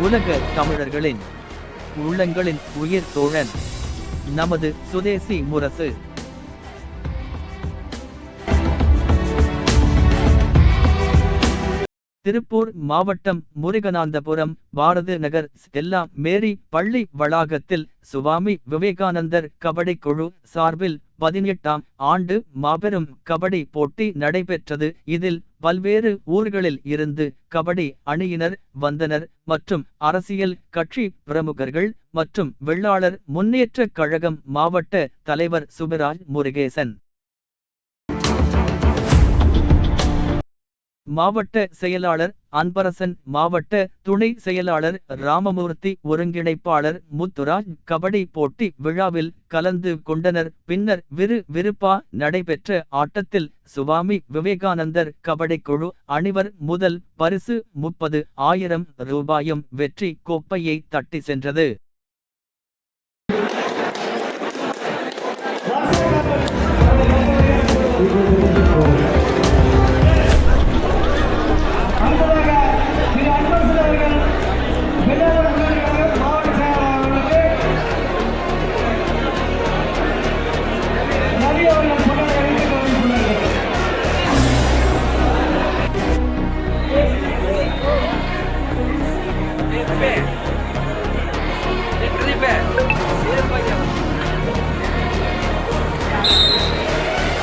உலக தமிழர்களின் உள்ளங்களின் உயிர் தோழன் நமது சுதேசி முரசு. திருப்பூர் மாவட்டம் முருகனாந்தபுரம் பாரத நகர் ஸ்டெல்லா மேரி பள்ளி வளாகத்தில் சுவாமி விவேகானந்தர் கபடி குழு சார்பில் பதினெட்டாம் ஆண்டு மாபெரும் கபடி போட்டி நடைபெற்றது. இதில் பல்வேறு ஊர்களில் இருந்து கபடி அணியினர் வந்தனர் மற்றும் அரசியல் கட்சி பிரமுகர்கள் மற்றும் வெள்ளாளர் முன்னேற்றக் கழகம் மாவட்ட தலைவர் சுபராஜ் முருகேசன். மாவட்ட செயலாளர் அன்பரசன் மாவட்ட துணை செயலாளர் ராமமூர்த்தி ஒருங்கிணைப்பாளர் முத்துராஜ் கபடி போட்டி விழாவில் கலந்து கொண்டனர். பின்னர் விறு விருப்பா நடைபெற்ற ஆட்டத்தில் சுவாமி விவேகானந்தர் கபடி குழு அணிவர் முதல் பரிசு முப்பது ஆயிரம் ரூபாயும் வெற்றி கோப்பையை தட்டி சென்றது. அடுத்ததாக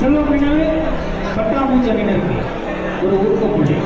செல்வமணிகள் பட்டாம்பூச்சி இருக்கு ஒரு ஊக்கப்புள்ளி.